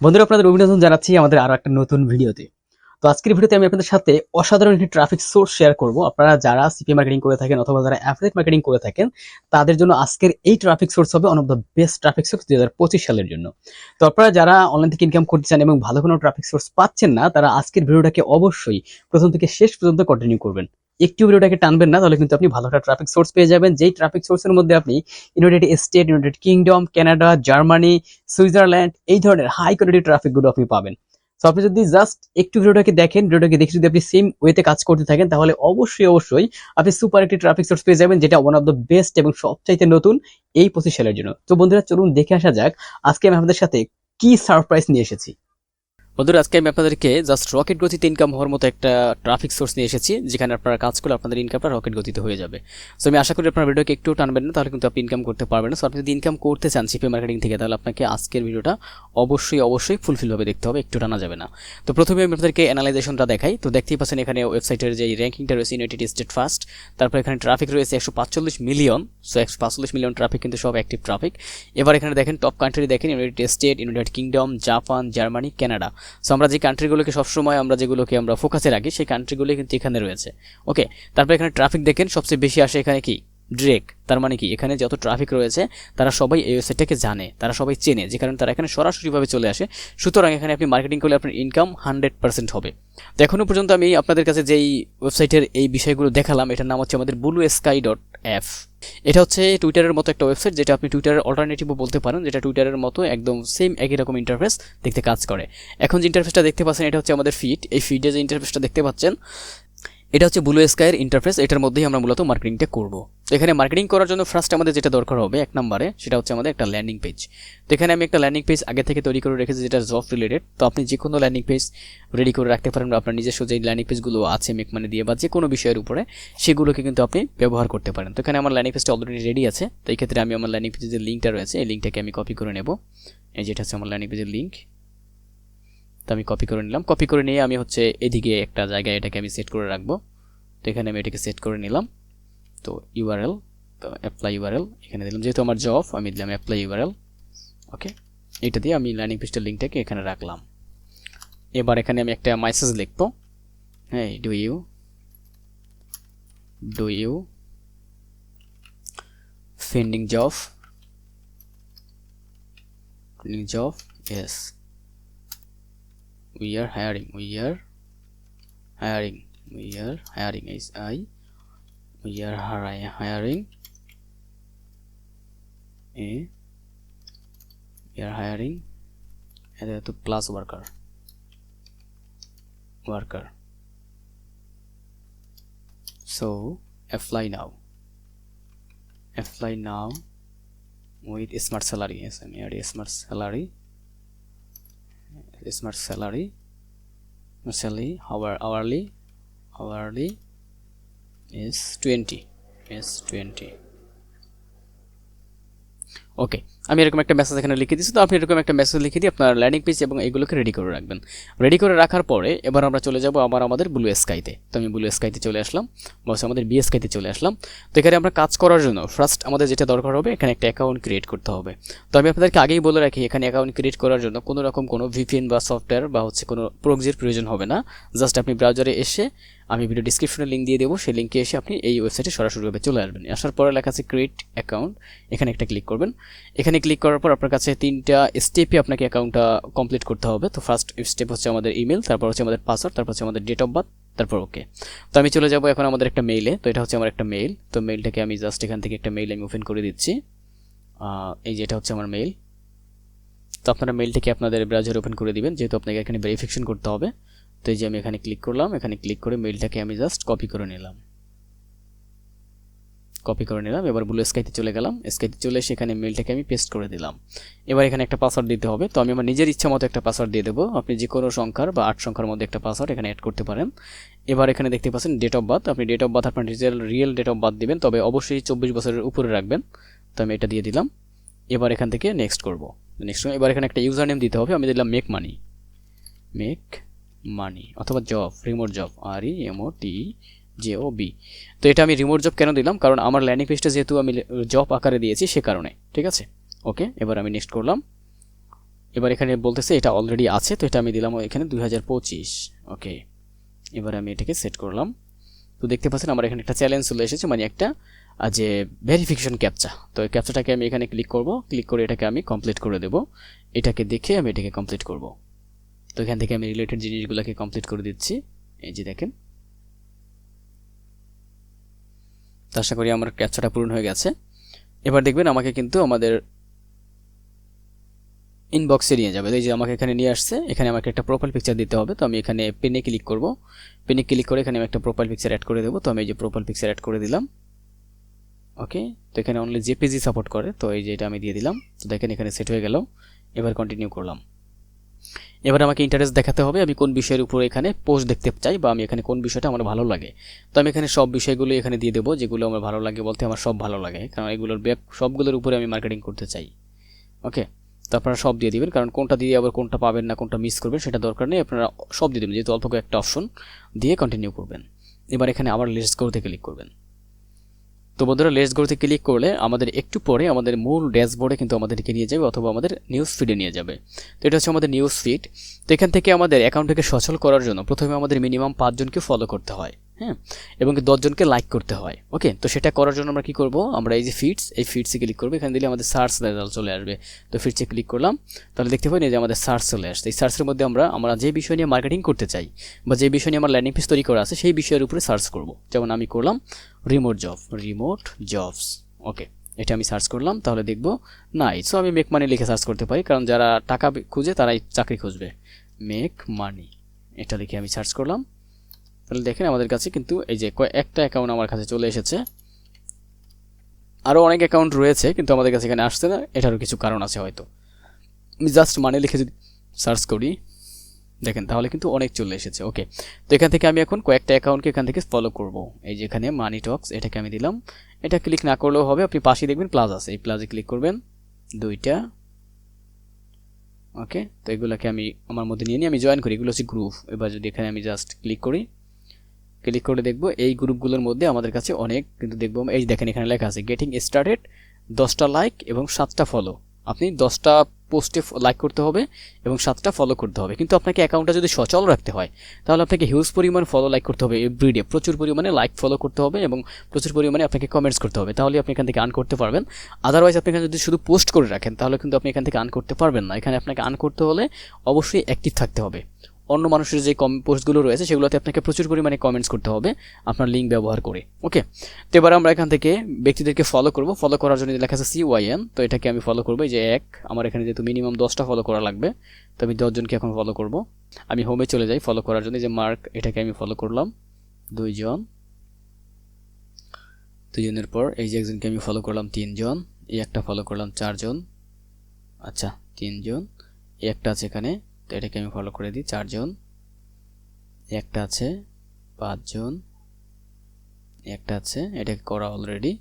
বন্ধুরা, আপনাদের অভিনন্দন জানাচ্ছি আমাদের আরও একটা নতুন ভিডিওতে। তো আজকের ভিডিওতে আমি আপনাদের সাথে অসাধারণ একটি ট্রাফিক সোর্স শেয়ার করব। আপনারা যারা সিপি মার্কেটিং করে থাকেন অথবা যারা অ্যাফিলিয়েট মার্কেটিং করে থাকেন, তাদের জন্য আজকের এই ট্রাফিক সোর্স হবে one of the best traffic source দুই হাজার পঁচিশ সালের জন্য। তো আপনারা যারা অনলাইন থেকে ইনকাম করতে চান এবং ভালো কোনো ট্রাফিক সোর্স পাচ্ছেন না, তারা আজকের ভিডিওটাকে অবশ্যই প্রথম থেকে শেষ পর্যন্ত কন্টিনিউ করবেন। একটু ভিডিওটাকে টানবেন না, তাহলে কিন্তু আপনি ভালো একটা ট্রাফিক সোর্স পেয়ে যাবেন। যেই ট্রাফিক সোর্সের মধ্যে আপনি United State United Kingdom Canada Germany Switzerland এই ধরনের হাই কোয়ালিটি ট্রাফিকগুলো আপনি পাবেন। তো আপনি যদি জাস্ট একটু ভিডিওটাকে দেখেন, ভিডিওটাকে দেখে যদি আপনি সেম ওয়েতে কাজ করতে থাকেন, তাহলে অবশ্যই অবশ্যই আপনি সুপার একটি ট্রাফিক সোর্স পেয়ে যাবেন, যেটা ওয়ান অফ দ্য বেস্ট এবং সবচাইতে নতুন এই পঁচিশ সালের জন্য। তো বন্ধুরা, চলুন দেখে আসা যাক, আজকে আমি আপনাদের সাথে কি সারপ্রাইজ নিয়ে এসেছি। বন্ধুরা, আজকে আমি আপনাদেরকে জাস্ট রকেট গতিতে ইনকাম হওয়ার মতো একটা ট্রাফিক সোর্স নিয়ে এসেছি, যেখানে আপনারা কাজ করলে আপনাদের ইনকামটা রকেট গতিতে হয়ে যাবে। সো আমি আশা করি আপনার ভিডিওকে একটু টানবেন না, তাহলে কিন্তু আপনি ইনকাম করতে পারবেন না। সো আপনি যদি ইনকাম করতে চান সিপি মার্কেটিং থেকে, তাহলে আপনাকে আজকের ভিডিওটা অবশ্যই অবশ্যই ফুলফিলভাবে দেখতে হবে, একটু টানা যাবে না। তো প্রথমে আমি আপনাদেরকে অ্যানালাইজেশনটা দেখাই। তো দেখতেই পাচ্ছেন এখানে ওয়েবসাইটের যে র্যাঙ্কিংটা রয়েছে ইউনাইটেড স্টেট ফার্স্ট তারপর এখানে ট্রাফিক রয়েছে একশো পাঁচচল্লিশ মিলিয়ন সো একশো পাঁচচল্লিশ মিলিয়ন ট্রাফিক কিন্তু সব অ্যাক্টিভ ট্রাফিক এবার এখানে দেখেন টপ কান্ট্রি দেখেন United State United Kingdom Japan Germany Canada so আমরা যে কান্ট্রিগুলোকে সবসময় আমরা যেগুলোকে আমরা ফোকাসে রাখি, সেই কান্ট্রিগুলোই কিন্তু এখানে রয়েছে। ওকে তারপর এখানে ট্রাফিক দেখেন, সবচেয়ে বেশি আসে এখানে কি? ড্রেক তার মানে কি? এখানে যত ট্রাফিক রয়েছে, তারা সবাই এই ওয়েবসাইটটাকে জানে, তারা সবাই চেনে, যে কারণে তারা এখানে সরাসরিভাবে চলে আসে। সুতরাং এখানে আপনি মার্কেটিং করলে আপনার ইনকাম হান্ড্রেড পার্সেন্ট হবে। তো এখনও পর্যন্ত আমি আপনাদের কাছে যেই ওয়েবসাইটের এই বিষয়গুলো দেখালাম, এটার নাম হচ্ছে আমাদের ব্লু স্কাই ডট অ্যাপ এটা হচ্ছে টুইটারের মতো একটা ওয়েবসাইট যেটা আপনি টুইটারের অল্টারনেটিভও বলতে পারেন, যেটা টুইটারের মতো একদম সেম একই রকম ইন্টারফেস দেখতে কাজ করে। এখন যে ইন্টারফেসটা দেখতে পাচ্ছেন, এটা হচ্ছে আমাদের ফিড এই ফিডে যে ইন্টারফেসটা দেখতে পাচ্ছেন এটা হচ্ছে ব্লু স্কাইয়ের ইন্টারফেস এটার মধ্যেই আমরা মূলত মার্কেটিংটা করব। এখানে মার্কেটিং করার জন্য ফার্স্ট আমাদের যেটা দরকার হবে, এক নম্বরে, সেটা হচ্ছে আমাদের একটা ল্যান্ডিং পেজ তো এখানে আমি একটা ল্যান্ডিং পেজ আগে থেকে তৈরি করে রেখেছি, যেটা জব রিলেটেড তো আপনি যে কোনো ল্যান্ডিং পেজ রেডি করে রাখতে পারেন আপনার নিজস্ব যে ল্যান্ডিং পেজগুলো আছে মেক মানে দিয়ে বা যে কোনো বিষয়ের উপরে, সেগুলোকে কিন্তু আপনি ব্যবহার করতে পারেন। তো এখানে আমার ল্যান্ডিং পেজটা অলরেডি রেডি আছে। তো এই ক্ষেত্রে আমি আমার ল্যান্ডিং পেজের যে লিঙ্কটা রয়েছে, এই লিঙ্কটাকে আমি কপি করে নেব। এই যেটা হচ্ছে আমার ল্যান্ডিং পেজের লিঙ্ক তো আমি কপি করে নিলাম। কপি করে নিয়ে আমি হচ্ছে এদিকে একটা জায়গায় এটাকে আমি সেট করে রাখব। তো এখানে আমি এটাকে সেট করে নিলাম। তো ইউআরএল অ্যাপ্লাই ইউআরএল এখানে দিলাম। যেহেতু আমার জব আমি দিলাম অ্যাপ্লাই ইউআরএল ওকে এটা দিয়ে আমি লার্নিং পেজটার লিঙ্কটাকে এখানে রাখলাম। এবার এখানে আমি একটা মেসেজ লিখব। হ্যাঁ do you do you finding job finding job yes we are hiring we are hiring we are hiring is i we are hiring a we are hiring and to plus worker worker. So apply now. Apply now with smart salary yes i made smart salary smart salary salary hour hourly hourly is 20 is 20 okay আমি এরকম একটা message এখানে লিখে দিচ্ছি তো আপনি এরকম একটা মেসেজ লিখে দিয়ে আপনার ল্যান্ডিং পেজ এবং এগুলোকে রেডি করে রাখবেন। রেডি করে রাখার পরে এবার আমরা চলে যাব আবার আমাদের ব্লু স্কাইতে তো। আমি ব্লু স্কাইতে চলে আসলাম বলছে আমাদের বি স্কাইতে চলে আসলাম। তো এখানে আমরা কাজ করার জন্য ফার্স্ট আমাদের যেটা দরকার হবে, এখানে একটা অ্যাকাউন্ট ক্রিয়েট করতে হবে। তো আমি আপনাদেরকে আগেই বলে রাখি, এখানে অ্যাকাউন্ট ক্রিয়েট করার জন্য কোনো রকম কোনো ভিপিএন বা সফটওয়্যার বা হচ্ছে কোনো প্রক্সির প্রয়োজন হবে না। জাস্ট আপনি ব্রাউজারে এসে আমি ভিডিও ডিসক্রিপশনে লিঙ্ক দিয়ে দেবো, সেই লিঙ্কে এসে আপনি এই ওয়েবসাইটে সরাসরিভাবে চলে আসবেন। আসার পরে লেখা আছে ক্রিয়েট অ্যাকাউন্ট এখানে একটা ক্লিক করবেন। এখানে ক্লিক করার পর আপনার কাছে তিনটা স্টেপে আপনাকে অ্যাকাউন্টটা কমপ্লিট করতে হবে। তো ফার্স্ট স্টেপ হচ্ছে আমাদের ইমেল তারপর হচ্ছে আমাদের পাসওয়ার্ড তারপর হচ্ছে আমাদের ডেট অফ বার্থ তারপর ওকে তো আমি চলে যাব এখন আমাদের একটা মেইলে তো এটা হচ্ছে আমার একটা মেইল তো মেইলটাকে আমি জাস্ট এখান থেকে একটা মেইল আমি ওপেন করে দিচ্ছি। এই যে এটা হচ্ছে আমার মেইল তো আপনারা মেইলটাকে আপনাদের ব্রাউজার ওপেন করে দিবেন, যেহেতু আপনাকে এখানে ভেরিফিকেশন করতে হবে। তো এই যে আমি এখানে ক্লিক করলাম, এখানে ক্লিক করে মেইলটাকে আমি জাস্ট কপি করে নিলাম। কপি করে নিলাম, এবার ব্লু স্কাইতে চলে গেলাম। স্কাইতে চলে এসে এখানে মেইলটাকে আমি পেস্ট করে দিলাম। এবার এখানে একটা পাসওয়ার্ড দিতে হবে। তো আমি আমার নিজের ইচ্ছা মতো একটা পাসওয়ার্ড দিয়ে দেবো। আপনি যে কোনো সংখ্যার বা আট সংখ্যার মধ্যে একটা পাসওয়ার্ড এখানে অ্যাড করতে পারেন। এবার এখানে দেখতে পাচ্ছেন ডেট অফ বার্থ আপনি ডেট অফ বার্থ আপনার real real date of birth দিবেন। তবে অবশ্যই চব্বিশ বছরের উপরে রাখবেন। তো আমি এটা দিয়ে দিলাম। এবার এখান থেকে নেক্সট করব। নেক্সট এবার এখানে একটা ইউজার নেম দিতে হবে। আমি দিলাম মেক মানি মেক মানি অথবা job remote job R E M O T J O B তো এটা আমি রিমোট জব কেন দিলাম? কারণ আমার ল্যান্ডিং পেজটা যেহেতু আমি জব আকারে দিয়েছি সে কারণে, ঠিক আছে? ওকে এবার আমি নেক্সট করলাম। এবার এখানে বলতেছে এটা অলরেডি আছে, তো এটা আমি দিলাম এখানে দু হাজার পঁচিশ। ওকে এবার আমি এটাকে সেট করলাম। তো দেখতে পাচ্ছেন আমার এখানে একটা চ্যালেঞ্জ চলে এসেছে মানে একটা যে ভেরিফিকেশন ক্যাপচা তো এই ক্যাপচাটাকে আমি এখানে ক্লিক করব ক্লিক করে এটাকে আমি কমপ্লিট করে দেব। এটাকে দেখে আমি এটাকে কমপ্লিট করব। তো এখান থেকে আমি রিলেটেড জিনিসগুলোকে কমপ্লিট করে দিচ্ছি। এই যে দেখেন তো আশা করি আমার ক্যাপচাটা পূরণ হয়ে গেছে। এবার দেখবেন আমাকে কিন্তু আমাদের ইনবক্সে নিয়ে যাবে। এই যে আমাকে এখানে নিয়ে আসছে, এখানে আমাকে একটা প্রোফাইল পিকচার দিতে হবে। তো আমি এখানে পেনে ক্লিক করব। পেনে ক্লিক করে এখানে আমি একটা প্রোফাইল পিকচার অ্যাড করে দেবো। তো আমি এই যে প্রোফাইল পিকচার অ্যাড করে দিলাম। ওকে তো এখানে অনলি জেপিজি সাপোর্ট করে। তো এই যে এটা আমি দিয়ে দিলাম। তো দেখেন এখানে সেট হয়ে গেল। এবার কন্টিনিউ করলাম। এবার আমাকে ইন্টারেস্ট দেখাতে হবে আমি কোন বিষয়ের উপর এখানে পোস্ট দেখতে চাই বা আমি এখানে কোন বিষয়টা আমার ভালো লাগে। তো আমি এখানে সব বিষয়গুলো এখানে দিয়ে দেবো যেগুলো আমার ভালো লাগে বলতে আমার সব ভালো লাগে। কারণ এগুলোর ব্যাক সবগুলোর উপরে আমি মার্কেটিং করতে চাই। ওকে তো আপনারা সব দিয়ে দিবেন, কারণ কোনটা দিয়ে আবার কোনটা পাবেন না, কোনটা মিস করবেন সেটা দরকার নেই, আপনারা সব দিয়ে দেবেন। যেহেতু অল্প একটা অপশন দিয়ে কন্টিনিউ করবেন। এবার এখানে আবার লিস্ট করতে ক্লিক করবেন। তো বন্ধুরা লেস গোতে ক্লিক করলে আমাদের একটু পরে আমাদের মূল ড্যাশবোর্ডে কিন্তু আমাদেরকে নিয়ে যাবে অথবা আমাদের নিউজ ফিডে নিয়ে যাবে। তো এটা হচ্ছে আমাদের নিউজ ফিড তো এখান থেকে আমাদের অ্যাকাউন্টটাকে সচল করার জন্য প্রথমে আমাদের মিনিমাম পাঁচজনকে ফলো করতে হয়। হ্যাঁ? এবং দশজনকে লাইক করতে হয় ওকে তো সেটা করার জন্য আমরা কি করব? আমরা এই যে ফিডস এই ফিডসে ক্লিক করব। এখানে দিলে আমাদের সার্চ রেজাল্ট চলে আসবে। তো ফিডসে ক্লিক করলাম। তাহলে দেখতে পাই না যে আমাদের সার্চ চলে আসছে। এই সার্চের মধ্যে আমরা আমরা যে বিষয় নিয়ে মার্কেটিং করতে চাই বা যে বিষয় নিয়ে আমার ল্যান্ডিং পেজ তৈরি করা আছে, সেই বিষয়ের উপরে সার্চ করব। যেমন আমি করলাম remote job remote jobs okay এটা আমি সার্চ করলাম। তাহলে দেখব নাই সো আমি মেক মানি লিখে সার্চ করতে পারি। কারণ যারা টাকা খুঁজে, তারাই চাকরি খুঁজবে। মেক মানি এটা লিখে আমি সার্চ করলাম। তাহলে দেখেন আমাদের কাছে কিন্তু এই যে একটা অ্যাকাউন্ট আমার কাছে চলে এসেছে। আরও অনেক অ্যাকাউন্ট রয়েছে, কিন্তু আমাদের কাছে এখানে আসছে না। এটারও কিছু কারণ আছে হয়তো। আমি জাস্ট মানে লিখে যদি সার্চ করি, দেখেন তাহলে কিন্তু অনেক চলে এসেছে। ওকে তো এখান থেকে আমি এখন কয়েকটা অ্যাকাউন্টকে এখান থেকে ফলো করব। এই যে এখানে মানি টক্স এটাকে আমি দিলাম। এটা ক্লিক না করলেও হবে। আপনি পাশে দেখবেন প্লাস আছে। এই প্লাসে ক্লিক করবেন। দুইটা। ওকে তো এগুলোকে আমি আমার মধ্যে নিয়ে নিয়ে আমি জয়েন করি। এগুলো হচ্ছে গ্রুপ এবার যদি এখানে আমি জাস্ট ক্লিক করি ক্লিক করে দেখব। এই গ্রুপগুলোর মধ্যে আমাদের কাছে অনেক কিন্তু দেখব। এই দেখেন এখানে লেখা আছে গেটিং স্টার্টেড দশটা লাইক এবং সাতটা ফলো আপনি দশটা পোস্টে লাইক করতে হবে এবং সাতটা ফলো করতে হবে। কিন্তু আপনাকে অ্যাকাউন্টটা যদি সচল রাখতে হয়, তাহলে আপনাকে হিউজ পরিমাণ ফলো লাইক করতে হবে এভরিডে প্রচুর পরিমাণে লাইক ফলো করতে হবে এবং প্রচুর পরিমাণে আপনাকে কমেন্টস করতে হবে। তাহলে আপনি এখান থেকে আর্ন করতে পারবেন। আদারওয়াইজ আপনি এখানে যদি শুধু পোস্ট করে রাখেন, তাহলে কিন্তু আপনি এখান থেকে আর্ন করতে পারবেন না। এখানে আপনাকে আর্ন করতে হলে অবশ্যই অ্যাক্টিভ থাকতে হবে। অন্য মানুষের যে কম পোস্টগুলো রয়েছে, সেগুলোতে আপনাকে প্রচুর পরিমাণে কমেন্টস করতে হবে, আপনার লিঙ্ক ব্যবহার করে। ওকে তো এবার আমরা এখান থেকে ব্যক্তিদেরকে ফলো করব। ফলো করার জন্য লেখা আছে সি ওয়াইএন তো এটাকে আমি ফলো করব। যে এক, আমার এখানে যেহেতু মিনিমাম দশটা ফলো করা লাগবে, তো আমি দশজনকে এখন ফলো করব। আমি হোমে চলে যাই ফলো করার জন্য। যে মার্ক এটাকে আমি ফলো করলাম দুইজন। দুইজনের পর এই যে একজনকে আমি ফলো করলাম তিনজন, এই একটা ফলো করলাম চারজন। আচ্ছা তিনজন। এই একটা আছে এখানে। তো এটাকে আমি ফলো করে দিই, চারজন। একটা আছে, পাঁচজন। একটা আছে, এটাকে করা অলরেডি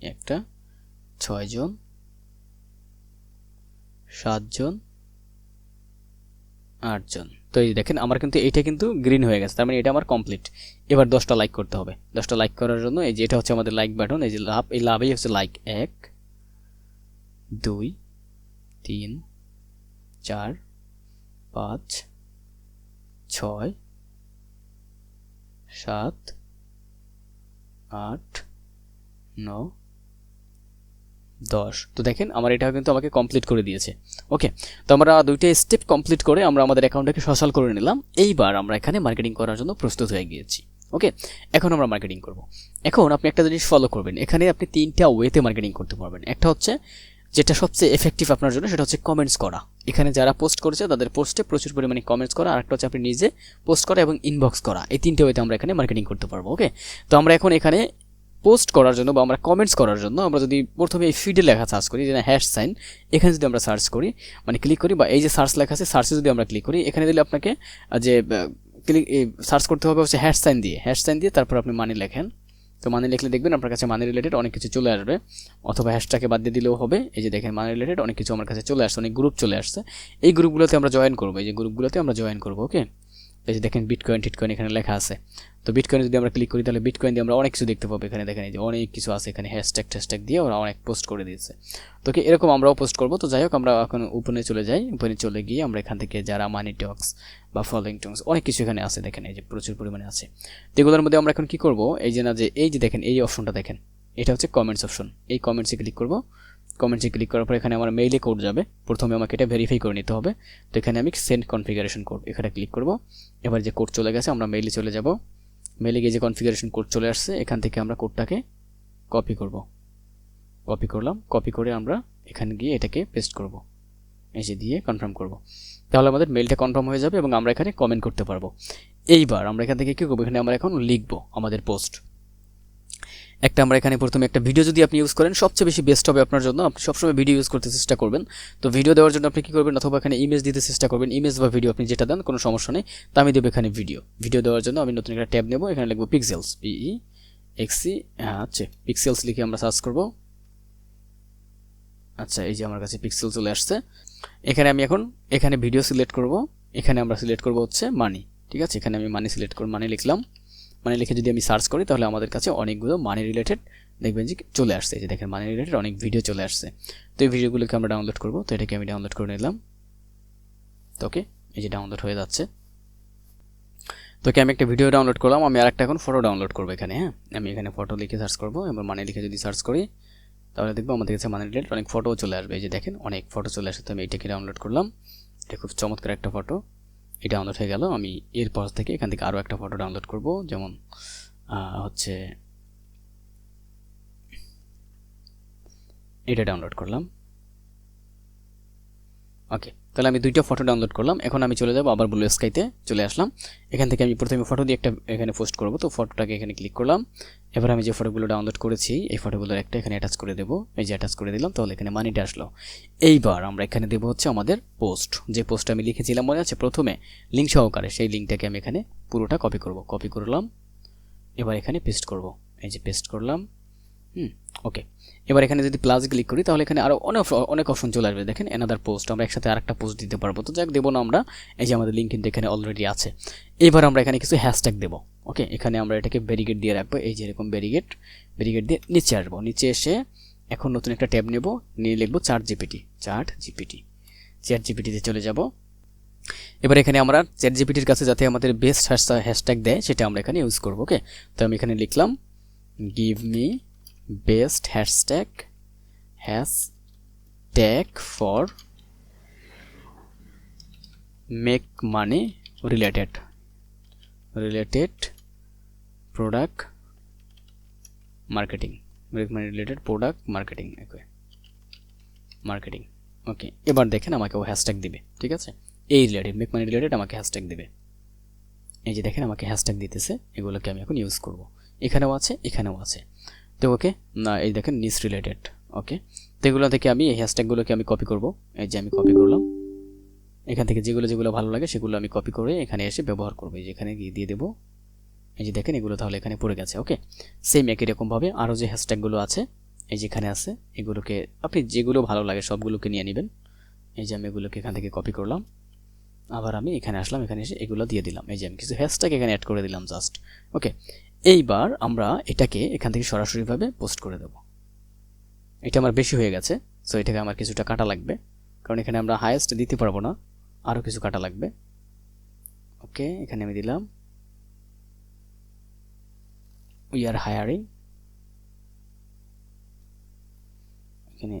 একটা, ছয়জন। সাতজন। আটজন। তো এই দেখেন, আমার কিন্তু এইটা কিন্তু গ্রিন হয়ে গেছে, তার মানে এটা আমার কমপ্লিট এবার দশটা লাইক করতে হবে। দশটা লাইক করার জন্য এই যে এটা হচ্ছে আমাদের লাইক বাটন এই যে লাভ, এই লাভেই হচ্ছে লাইক এক, দুই, তিন, চার পাঁচ, ছয়, সাত, আট, ন, দশ। তো দেখেন, আমার এটা কিন্তু আমাকে কমপ্লিট করে দিয়েছে। ওকে তো আমরা দুইটা স্টেপ কমপ্লিট করে আমরা আমাদের অ্যাকাউন্টটাকে সচল করে নিলাম। এইবার আমরা এখানে মার্কেটিং করার জন্য প্রস্তুত হয়ে গিয়েছি। ওকে এখন আমরা মার্কেটিং করব। এখন আপনি একটা জিনিস ফলো করবেন। এখানে আপনি তিনটা ওয়েতে মার্কেটিং করতে পারবেন। একটা হচ্ছে যেটা সবচেয়ে এফেক্টিভ আপনার জন্য সেটা হচ্ছে কমেন্টস করা। এখানে যারা পোস্ট করেছে, তাদের পোস্টে প্রচুর পরিমাণে কমেন্টস করা আর একটা হচ্ছে আপনি নিজে পোস্ট করা এবং ইনবক্স করা। এই তিনটে ওয়েতে আমরা এখানে মার্কেটিং করতে পারব ওকে তো আমরা এখন এখানে পোস্ট করার জন্য বা আমরা কমেন্টস করার জন্য আমরা যদি প্রথমে এই ফিডে লেখা সার্চ করি, যেটা হ্যাশ সাইন এখানে যদি আমরা সার্চ করি মানে ক্লিক করি বা এই যে সার্চ লেখা আছে সার্চে যদি আমরা ক্লিক করি, এখানে দিলে আপনাকে যে ক্লিক সার্চ করতে হবে হচ্ছে হ্যাশ সাইন দিয়ে। হ্যাশ সাইন দিয়ে তারপর আপনি মানি লেখেন। তো মানে লিখলে দেখবেন আপনার কাছে মানি রিলেটেড অনেক কিছু চলে আসবে। অথবা হ্যাশটাকে বাদ দিয়ে দিলেও হবে। এই যে দেখেন মানি রিলেটেড অনেক কিছু আমার কাছে চলে আসছে, অনেক গ্রুপ চলে আসছে। এই গ্রুপগুলোতে আমরা জয়েন করব, এই যে গ্রুপগুলোতে আমরা জয়েন করব ওকে এই যে দেখেন বিটকয়েন টিটকয়েন এখানে লেখা আছে। তো বিটকয়েন যদি আমরা ক্লিক করি, তাহলে বিটকয়েন দিয়ে আমরা অনেক কিছু দেখতে পাবো এখানে। দেখেন এই যে অনেক কিছু আছে এখানে হ্যাশট্যাগ ট্যাশট্যাগ দিয়ে ওরা অনেক পোস্ট করে দিয়েছে। তো কি এরকম আমরাও পোস্ট করব? তো যাই হোক, আমরা এখন উপরে চলে যাই। উপরে চলে গিয়ে আমরা এখান থেকে যারা মানি টক্স বা ফলোইং টক্স অনেক কিছু এখানে আছে দেখেন, এই যে প্রচুর পরিমাণে আছে। তো এগুলোর মধ্যে আমরা এখন কি করব? এই যে না যে, এই যে দেখেন, এই অপশনটা দেখেন। এটা হচ্ছে কমেন্টস অপশন এই কমেন্টসে ক্লিক করব। কমেন্টসে ক্লিক করার পর এখানে আমার মেইলে কোড যাবে। প্রথমে আমাকে এটা ভেরিফাই করে নিতে হবে। তো এখানে আমি সেন্ড কনফিগারেশন কোড এখানে ক্লিক করব। এবার যে কোড চলে গেছে, আমরা মেইলে চলে যাব। মেইলে গিয়ে যে কনফিগারেশন কোড চলে আসছে, এখান থেকে আমরা কোডটাকে কপি করব। কপি করলাম। কপি করে আমরা এখানে গিয়ে এটাকে পেস্ট করব। যে দিয়ে কনফার্ম করব। তাহলে আমাদের মেলটা কনফার্ম হয়ে যাবে এবং আমরা এখানে কমেন্ট করতে পারব। এইবার আমরা এখান থেকে কী করব? এখানে আমরা এখন লিখব আমাদের পোস্ট একটা আমরা এখানে প্রথমে একটা ভিডিও যদি আপনি ইউজ করেন, সবচেয়ে বেশি বেস্ট হবে আপনার জন্য। আপনি সবসময় ভিডিও ইউজ করতে চেষ্টা করবেন। তো ভিডিও দেওয়ার জন্য আপনি কী করবেন? অথবা এখানে ইমেজ দিতে চেষ্টা করবেন। ইমেজ বা ভিডিও আপনি যেটা দেন, কোনো সমস্যা নেই। তো আমি দেবো এখানে ভিডিও ভিডিও দেওয়ার জন্য আমি নতুন একটা ট্যাব নেব। এখানে লিখব পিক্সেলস পিই এক্সি হ্যাঁ আচ্ছা পিক্সেলস লিখে আমরা সার্চ করব। আচ্ছা এই যে আমার কাছে পিক্সেল চলে আসছে। এখানে আমি এখন, এখানে ভিডিও সিলেক্ট করব। এখানে আমরা সিলেক্ট করব হচ্ছে মানি ঠিক আছে? এখানে আমি মানি সিলেক্ট করব মানি লিখলাম। মানি লিখে যদি আমি সার্চ করি, তাহলে আমাদের কাছে অনেকগুলো মানি রিলেটেড দেখবেন যে চলে আসছে। যে দেখেন মানি রিলেটেড অনেক ভিডিও চলে আসছে। তো এই ভিডিওগুলোকে আমরা ডাউনলোড করব। তো এটাকে আমি ডাউনলোড করে নিলাম। তো ওকে এই যে ডাউনলোড হয়ে যাচ্ছে। তো ওকে আমি একটা ভিডিও ডাউনলোড করলাম। আমি আর একটা এখন ফটো ডাউনলোড করব এখানে হ্যাঁ? আমি এখানে ফটো লিখে সার্চ করব এবার মানি লিখে যদি সার্চ করি, তাহলে দেখব আমাদের কাছে মানি রিলেটেড অনেক ফটো চলে আসবে। এই যে দেখেন, অনেক ফটো চলে আসে তো আমি এইটাকে ডাউনলোড করলাম। এটা খুব চমৎকার একটা ফটো এটা ডাউনলোড হয়ে গেল। আমি এরপর থেকে এখান থেকে আরও একটা ফটো ডাউনলোড করব। যেমন হচ্ছে এটা ডাউনলোড করলাম। ওকে তাহলে আমি দুইটা ফটো ডাউনলোড করলাম। এখন আমি চলে যাব আবার ব্লু স্কাইতে চলে আসলাম। এখান থেকে আমি প্রথমে ফটো দিয়ে একটা এখানে পোস্ট করব। তো ফটোটাকে এখানে ক্লিক করলাম। এবার আমি যে ফটোগুলো ডাউনলোড করেছি, এই ফটোগুলোর একটা এখানে অ্যাটাচ করে দেবো। এই যে অ্যাটাচ করে দিলাম, তাহলে এখানে মানিটা আসলো। এইবার আমরা এখানে দেবো হচ্ছে আমাদের পোস্ট যে পোস্টটা আমি লিখেছিলাম মনে আছে? প্রথমে লিঙ্ক সহকারে সেই লিঙ্কটাকে আমি এখানে পুরোটা কপি করব। কপি করলাম। এবার এখানে পেস্ট করব। এই যে পেস্ট করলাম। হুম। ওকে এবার এখানে যদি প্লাস ক্লিক করি, তাহলে এখানে আরও অনেক অনেক অপশন চলে আসবে। দেখেন এনাদার পোস্ট আমরা একসাথে আরেকটা পোস্ট দিতে পারব। তো যাক, দেবো না আমরা। এই যে আমাদের লিঙ্ক কিন্তু এখানে অলরেডি আছে। এবার আমরা এখানে কিছু হ্যাশট্যাগ দেবো। ওকে এখানে আমরা এটাকে ব্যারিগেড দিয়ে রাখব। এই যে এরকম ব্যারিগেড ব্যারিগেড দিয়ে নিচে আসব। নিচে এসে এখন নতুন একটা ট্যাব নেব। নিয়ে লিখব chat GPT chat GPT chat জিপিটিতে চলে যাব। এবার এখানে আমরা চ্যাট জিপিটির কাছে যাতে আমাদের বেস্ট হ্যাশট্যাগ দেয়, সেটা আমরা এখানে ইউজ করব। ওকে তো আমি এখানে লিখলাম give me best hashtag hashtag for make money related related product marketing make money related product marketing marketing okay এবার দেখেন আমাকে ও হ্যাশট্যাগ দিবে, ঠিক আছে? এই রিলেটেড মেক মানি রিলেটেড আমাকে হ্যাশট্যাগ দেবে। এই যে দেখেন আমাকে হ্যাশট্যাগ দিতেছে, এগুলোকে আমি এখন ইউজ করব। এখানেও আছে এখানেও আছে। তো ওকে না, এই দেখেন নিস রিলেটেড ওকে তো এগুলো থেকে আমি, এই হ্যাশট্যাগুলোকে আমি কপি করব। এই যে আমি কপি করলাম। এখান থেকে যেগুলো যেগুলো ভালো লাগে, সেগুলো আমি কপি করে এখানে এসে ব্যবহার করব। এই যে এখানে গিয়ে দিয়ে দেবো। এই যে দেখেন, এগুলো তাহলে এখানে পড়ে গেছে ওকে সেম একই রকমভাবে আরও যে হ্যাশট্যাগুলো আছে, এই যেখানে আছে, এগুলোকে আপনি যেগুলো ভালো লাগে সবগুলোকে নিয়ে নেবেন। এই যে আমি এগুলোকে এখান থেকে কপি করলাম। আবার আমি এখানে আসলাম, এখানে এসে এগুলো দিয়ে দিলাম। এই যে আমি কিছু হ্যাশট্যাগ এখানে অ্যাড করে দিলাম জাস্ট ওকে এইবার আমরা এটাকে এখান থেকে সরাসরিভাবে পোস্ট করে দেব। এটা আমার বেশি হয়ে গেছে সো এটাকে আমার কিছুটা কাটা লাগবে। কারণ এখানে আমরা হায়েস্ট দিতে পারব না আরও কিছু কাটা লাগবে। ওকে, এখানে আমি দিলাম। উই আর হায়ারিং এখানে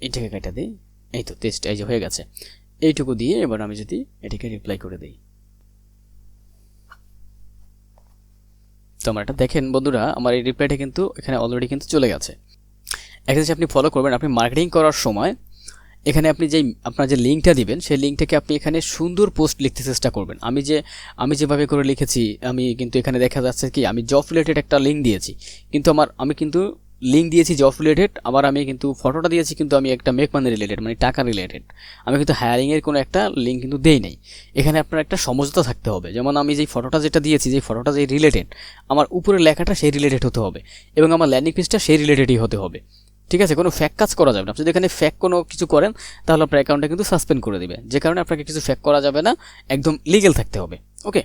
এটাকে কাটা দিই। এই তো টেস্ট এই যে হয়ে গেছে। এইটুকু দিয়ে এবার আমি যদি এটাকে রিপ্লাই করে দিই। তো আমার এটা দেখেন বন্ধুরা, আমার এই রিপ্লাইটা কিন্তু এখানে অলরেডি কিন্তু চলে গেছে। একটা আপনি ফলো করবেন, আপনি মার্কেটিং করার সময় এখানে আপনি যেই, আপনার যে লিঙ্কটা দিবেন, সেই লিঙ্কটাকে আপনি এখানে সুন্দর পোস্ট লিখতে চেষ্টা করবেন। আমি যে, আমি যেভাবে করে লিখেছি, আমি কিন্তু এখানে দেখা যাচ্ছে কি, আমি জব রিলেটেড একটা লিঙ্ক দিয়েছি। কিন্তু আমার, আমি কিন্তু লিঙ্ক দিয়েছি জব রিলেটেড আবার আমি কিন্তু ফটোটা দিয়েছি, কিন্তু আমি একটা মেক মানি রিলেটেড মানে টাকা রিলেটেড আমি কিন্তু হায়ারিংয়ের কোনো একটা লিঙ্ক কিন্তু দেই নাই। এখানে আপনার একটা সমঝোতা থাকতে হবে। যেমন আমি যেই ফটোটা যেটা দিয়েছি যে ফটোটা যেই রিলেটেড আমার উপরে লেখাটা সেই রিলেটেড হতে হবে এবং আমার ল্যান্ডিং পেজটা সেই রিলেটেডই হতে হবে। ঠিক আছে? কোনো ফ্যাক কাজ করা যাবে না। আপনি যদি এখানে ফ্যাক কোনো কিছু করেন, তাহলে আপনার অ্যাকাউন্টটা কিন্তু সাসপেন্ড করে দিবে। যে কারণে আপনাকে কিছু ফ্যাক করা যাবে না, একদম লিগেল থাকতে হবে। ওকে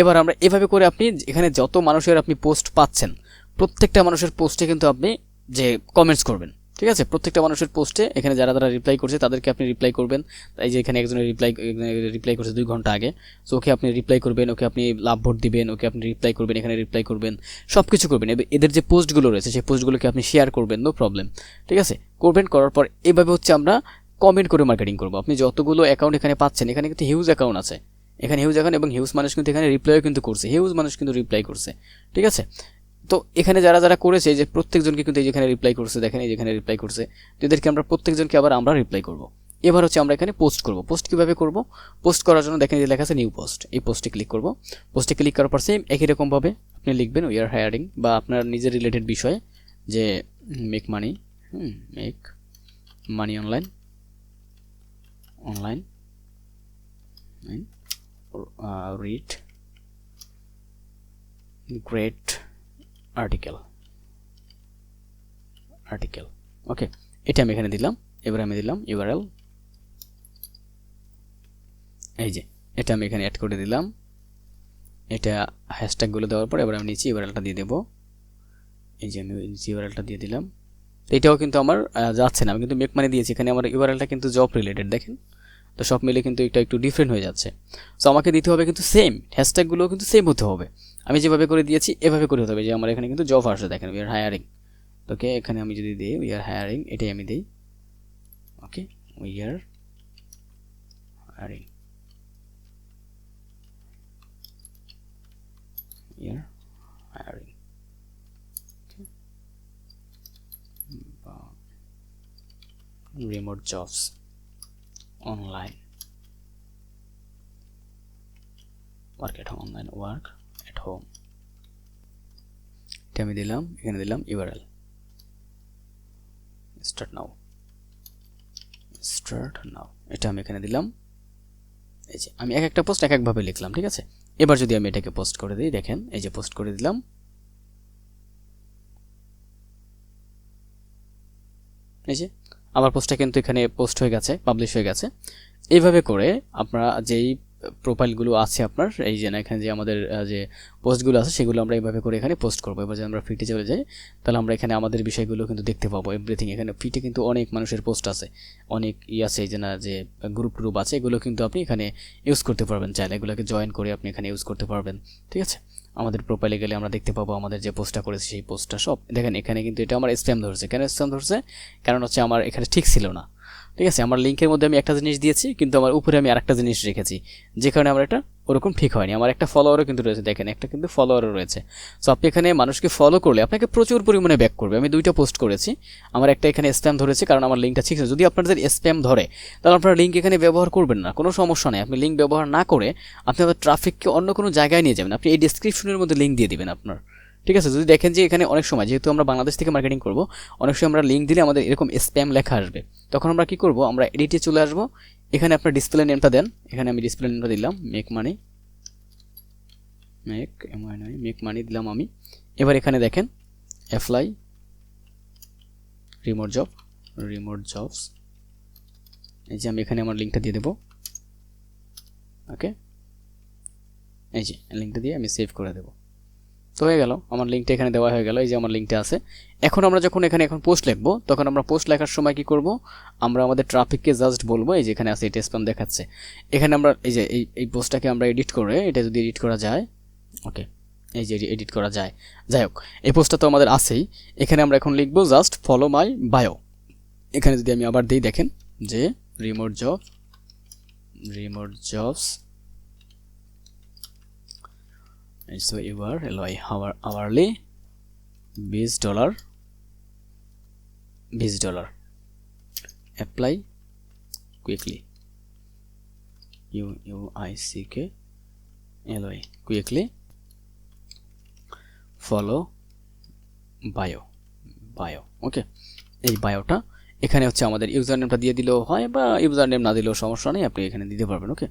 এবার আমরা এভাবে করে আপনি, এখানে যত মানুষের আপনি পোস্ট পাচ্ছেন প্রত্যেকটা মানুষের পোস্টে কিন্তু আপনি যে কমেন্টস করবেন, ঠিক আছে? প্রত্যেকটা মানুষের পোস্টে এখানে যারা যারা রিপ্লাই করছে, তাদেরকে আপনি রিপ্লাই করবেন। এই যে এখানে একজনের রিপ্লাই রিপ্লাই করছে দুই ঘণ্টা আগে সো ওকে আপনি রিপ্লাই করবেন, ওকে আপনি লাভ ভোট দিবেন, ওকে আপনি রিপ্লাই করবেন, এখানে রিপ্লাই করবেন সব কিছু করবেন এদের যে পোস্টগুলো রয়েছে, সেই পোস্টগুলোকে আপনি শেয়ার করবেন নো প্রবলেম ঠিক আছে? করবেন, করার পর এভাবে হচ্ছে আমরা কমেন্ট করে মার্কেটিং করব। আপনি যতগুলো অ্যাকাউন্ট এখানে পাচ্ছেন, এখানে কিন্তু হিউজ অ্যাকাউন্ট আছে। এখানে হিউজ অ্যাকাউন্ট এবং হিউজ মানুষ কিন্তু এখানে রিপ্লাইও কিন্তু করছে হিউজ মানুষ কিন্তু রিপ্লাই করছে, ঠিক আছে? তো এখানে যারা যারা করেছে যে প্রত্যেকজনকে কিন্তু এই যেখানে রিপ্লাই করছে, দেখেন এই যেখানে রিপ্লাই করছে, তো এদেরকে আমরা প্রত্যেকজনকে আবার আমরা রিপ্লাই করব। এবার হচ্ছে আমরা এখানে পোস্ট করব। পোস্ট কীভাবে করব? পোস্ট করার জন্য দেখেন যে লেখা আছে নিউ পোস্ট এই পোস্টে ক্লিক করব। পোস্টে ক্লিক করার পর সেম একই রকমভাবে আপনি লিখবেন উই আর হায়ারিং বা আপনার নিজের রিলেটেড বিষয়ে যে make money make money online online read great article article okay এটা আমি এখানে দিলাম। এবার আমি দিলাম ইউআরএল এই যে, এটা আমি এখানে অ্যাড করে দিলাম। এটা হ্যাশট্যাগুলো দেওয়ার পর এবার আমি নিচে ইউআরএলটা দিয়ে দেবো। এই যে আমি নিচে ইউআরএলটা দিয়ে দিলাম। এটাও কিন্তু আমার যাচ্ছে না। আমি কিন্তু মেক মানি দিয়েছি। এখানে আমার ইউআরএলটা কিন্তু জব রিলেটেড দেখেন। তো সব মিলে কিন্তু এটা একটু ডিফারেন্ট হয়ে যাচ্ছে। সো আমাকে দিতে হবে কিন্তু সেম হ্যাশট্যাগুলো কিন্তু সেম হতে হবে। আমি যেভাবে করে দিয়েছি, এভাবে করে হতে হবে। যে আমার এখানে কিন্তু জব আসছে দেখেন উই আর হায়ারিং ওকে এখানে আমি যদি দিই উই আর হায়ারিং এটাই আমি দিই। Okay we are hiring remote jobs. Online. Work at home online work at home. আমি দিলাম এখানে দিলাম URL start now start now এটা আমি এখানে দিলাম এই যে, আমি এক একটা পোস্ট এক একভাবে লিখলাম, ঠিক আছে? এবার যদি আমি এটাকে পোস্ট করে দিই, দেখেন, এই যে পোস্ট করে দিলাম। এই যে আমার পোস্টটা কিন্তু এখানে পোস্ট হয়ে গেছে পাবলিশ হয়ে গেছে। এইভাবে করে আপনারা যেই প্রোফাইলগুলো আছে আপনার। এই যে না, এখানে যে আমাদের যে পোস্টগুলো আছে, সেগুলো আমরা এইভাবে করে এখানে পোস্ট করব। এবার যদি আমরা ফিটে চলে যাই, তাহলে আমরা এখানে আমাদের বিষয়গুলো কিন্তু দেখতে পাবো। এভরিথিং এখানে ফিটে কিন্তু অনেক মানুষের পোস্ট আছে। অনেক ই আছে, এই যে না, যে গ্রুপ গ্রুপ আছে, এগুলো কিন্তু আপনি এখানে ইউজ করতে পারবেন। চাইলে এগুলোকে জয়েন করে আপনি এখানে ইউজ করতে পারবেন। ঠিক আছে? আমাদের প্রোফাইলে গেলে আমরা দেখতে পাবো আমাদের যে পোস্টটা করেছি, সেই পোস্টটা সব। দেখেন, এখানে কিন্তু এটা আমার স্প্যাম ধরছে। কেন স্প্যাম ধরছে? কারণ হচ্ছে আমার এখানে ঠিক ছিল না। ঠিক আছে, আমার লিঙ্কের মধ্যে আমি একটা জিনিস দিয়েছি, কিন্তু আমার উপরে আমি আরেকটা জিনিস রেখেছি, যে কারণে আমার এটা ওরকম ঠিক হয়নি। আমার একটা ফলোয়ারও কিন্তু রয়েছে, দেখেন, একটা কিন্তু ফলোয়ারও রয়েছে। সো আপনি এখানে মানুষকে ফলো করলে আপনাকে প্রচুর পরিমাণে ব্যাক করবে। আমি দুইটা পোস্ট করেছি, আমার একটা এখানে স্প্যাম ধরেছে, কারণ আমার লিঙ্কটা ঠিক আছে। যদি আপনাদের স্প্যাম ধরে, তাহলে আপনারা লিঙ্ক এখানে ব্যবহার করবেন না, কোনো সমস্যা নেই। আপনি লিঙ্ক ব্যবহার না করে, আপনি আপনার ট্রাফিককে অন্য কোনো জায়গায় নিয়ে যাবেন। আপনি এই ডিসক্রিপশনের মধ্যে লিঙ্ক দিয়ে দেবেন আপনার। ঠিক আছে? যদি দেখেন যে এখানে অনেক সময়, যেহেতু আমরা বাংলাদেশ থেকে মার্কেটিং করব, অনেক সময় আমরা লিঙ্ক দিলে আমাদের এরকম স্প্যাম লেখা আসবে। তখন আমরা কি করব? আমরা এডিটে চলে আসব। এখানে আপনার ডিসপ্লে নেমটা দেন। এখানে আমি ডিসপ্লে নেমটা দিলাম মেক মানি মেক এমআই মেক মানি দিলাম আমি। এবার এখানে দেখেন apply remote job remote jobs এই যে আমি এখানে আমার লিঙ্কটা দিয়ে দেবো। ওকে এই যে লিঙ্কটা দিয়ে আমি সেভ করে দেবো। তো হয়ে গেল। আমার লিঙ্কটা এখানে দেওয়া হয়ে গেল, এই যে আমার লিঙ্কটা আছে। এখন আমরা যখন এখানে, এখন পোস্ট লিখব, তখন আমরা পোস্ট লেখার সময় কি করব? আমরা আমাদের ট্রাফিককে জাস্ট বলব, এই যে এখানে আছে এটা স্প্যাম দেখাচ্ছে। এখানে আমরা, এই যে এই এই পোস্টটাকে আমরা এডিট করে, এটা যদি এডিট করা যায় ওকে এই যে এডিট করা যায়। যাই হোক, এই পোস্টটা তো আমাদের আছেই। এখানে আমরা এখন লিখব জাস্ট ফলো মাই বায়ো এখানে যদি আমি আবার দিই, দেখেন যে remote job remote jobs so you are LY hour hourly 20 dollar 20 dollar apply quickly u u i c k l y quickly follow bio bio okay এই বায়োটা এখানে হচ্ছে আমাদের ইউজার নেমটা দিয়ে দিলেও হয় বা ইউজার নেম না দিলেও সমস্যা নেই আপনি এখানে দিতে পারবেন ওকে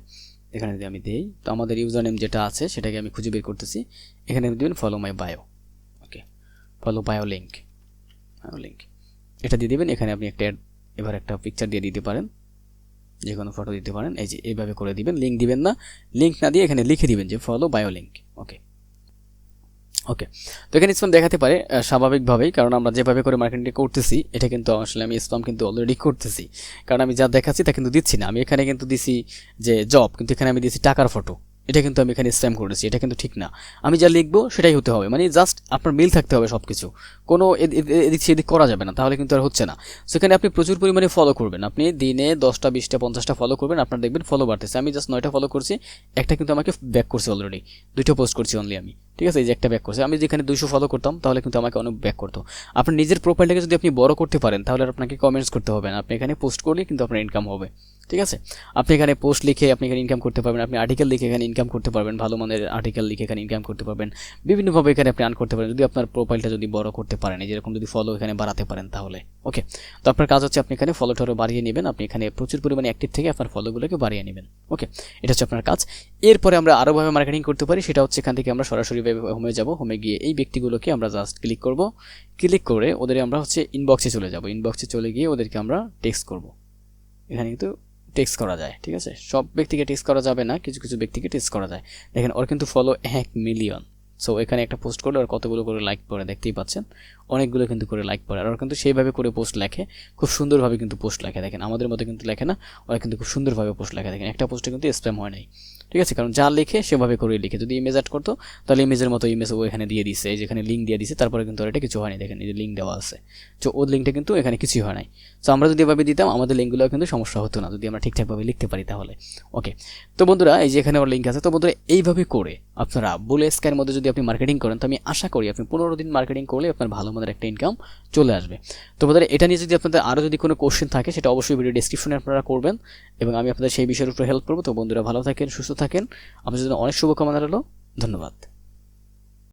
এখানে যদি আমি দেই, তো আমাদের ইউজার নেম যেটা আছে, সেটাকে আমি খুঁজে বের করতেছি। এখানে দেবেন follow my bio okay follow bio link bio link এটা দিয়ে দেবেন, এখানে আপনি একটা এবার একটা পিকচার দিয়ে দিতে পারেন। যে কোনো ফটো দিতে পারেন। এই যে, এইভাবে করে দিবেন লিঙ্ক দিবেন না। লিঙ্ক না দিয়ে এখানে লিখে দিবেন যে follow bio link okay okay তো এখানে স্প্যাম দেখাতে পারে স্বাভাবিকভাবেই, কারণ আমরা যেভাবে করে মার্কেটিং করতেছি, এটা কিন্তু আসলে আমি স্প্যাম কিন্তু অলরেডি করতেছি। কারণ আমি যা দেখাচ্ছি তা কিন্তু দিচ্ছি না। আমি এখানে কিন্তু দিছি যে জব কিন্তু এখানে আমি দিছি টাকার ফটো এটা কিন্তু আমি এখানে স্প্যাম করেছি, এটা কিন্তু ঠিক না। আমি যা লিখব সেটাই হতে হবে মানে জাস্ট আপনার মিল থাকতে হবে সব কিছু কোনো এদ- এদ- এদিক সেদিক করা যাবে না, তাহলে কিন্তু আর হচ্ছে না। সেখানে আপনি প্রচুর পরিমাণে ফলো করবেন, আপনি দিনে দশটা, বিশটা, পঞ্চাশটা ফলো করবেন, আপনার দেখবেন ফলো বাড়তেছে। আমি জাস্ট নয়টা ফলো করছি, একটা কিন্তু আমাকে ব্যাক করছে অলরেডি দুইটা পোস্ট করছি অনলি আমি, ঠিক আছে? এই যে একটা ব্যাক করছে, আমি যেখানে দুশো ফলো করতাম, তাহলে কিন্তু আমাকে অনেক ব্যাক করতো। আপনার নিজের প্রোফাইলটাকে যদি আপনি বড় করতে পারেন, তাহলে আপনাকে কমেন্টস করতে হবে না, আপনি এখানে পোস্ট করলে কিন্তু আপনার ইনকাম হবে। ঠিক আছে? আপনি এখানে পোস্ট লিখে আপনি এখানে ইনকাম করতে পারবেন, আপনি আর্টিকেল লিখে এখানে ইনকাম করতে পারবেন, ভালো মানের আর্টিকেল লিখে এখানে ইনকাম করতে পারবেন, বিভিন্নভাবে এখানে আপনি আর্ন করতে পারেন যদি আপনার প্রোফাইলটা যদি বড় করতে পারেন যেরকম যদি ফলো এখানে বাড়াতে পারেন তাহলে ওকে তো আপনার কাজ হচ্ছে আপনি এখানে ফলো টলো বাড়িয়ে নেবেন, আপনি এখানে প্রচুর পরিমাণে অ্যাক্টিভ থেকে আপনার ফলোগুলোকে বাড়িয়ে নেবেন ওকে এটা হচ্ছে আপনার কাজ। এরপরে আমরা আরোভাবে মার্কেটিং করতে পারি, সেটা হচ্ছে এখান থেকে আমরা সরাসরি হোমে যাব হোমে গিয়ে এই ব্যক্তিগুলোকে আমরা জাস্ট ক্লিক করব। ক্লিক করে ওদের আমরা হচ্ছে ইনবক্সে চলে যাব। ইনবক্সে চলে গিয়ে ওদেরকে আমরা টেক্সট করব। এখানে কিন্তু টেক্সট করা যায়, ঠিক আছে? সব ব্যক্তিকে টেক্সট করা যাবে না, কিছু কিছু ব্যক্তিকে টেক্সট করা যায়। দেখেন, ওর কিন্তু ফলো এক মিলিয়ন সো এখানে একটা পোস্ট করলে ওর কতগুলো করে লাইক পড়ে, দেখতেই পাচ্ছেন। অনেকগুলো কিন্তু করে লাইক পড়ে। আর ওরা কিন্তু সেইভাবে করে পোস্ট লেখে। খুব সুন্দরভাবে কিন্তু পোস্ট লেখে, দেখেন। আমাদের মতো কিন্তু লেখে না। ওরা কিন্তু খুব সুন্দরভাবে পোস্ট লেখে, দেখেন। একটা পোস্টে কিন্তু স্প্যাম হয় নাই। ঠিক আছে? কারণ যা লিখে, সেভাবে করে লিখে। যদি ইমেজ অ্যাড করতো, তাহলে ইমেজের মতো ইমেজ ও এখানে দিয়ে দিছে। যেখানে লিঙ্ক দিয়ে দিচ্ছে তারপরে কিন্তু ওর এটা কিছু হয়নি দেখেন। এই যে লিঙ্ক দেওয়া আছে। তো ওর লিঙ্কটা কিন্তু এখানে কিছুই হয় নাই। তো আমরা যদি এভাবে দিতাম, আমাদের লিঙ্কগুলো কিন্তু সমস্যা হতো না। যদি আমরা ঠিকঠাকভাবে লিখতে পারি তাহলে। ওকে তো বন্ধুরা, এই যে এখানে ওর লিঙ্ক আছে, তো বন্ধুরা, এইভাবে করে আপনারা বুলে স্ক্যার মধ্যে যদি আপনি মার্কেটিং করেন, তো আমি আশা করি আপনি পনেরো দিন মার্কেটিং করলে আপনার ভালো মানের একটা ইনকাম চলে আসবে। তো আমাদের এটা নিয়ে যদি আপনাদের আরও যদি কোনো কোশ্চেন থাকে, সেটা অবশ্যই ভিডিও ডিসক্রিপশনে আপনারা করবেন এবং আমি আপনাদের সেই বিষয়ের উপরে হেল্প করব। তো বন্ধুরা ভালো থাকেন, সুস্থ থাকেন। আপনাদের জন্য অনেক শুভকামনা রইল। ধন্যবাদ।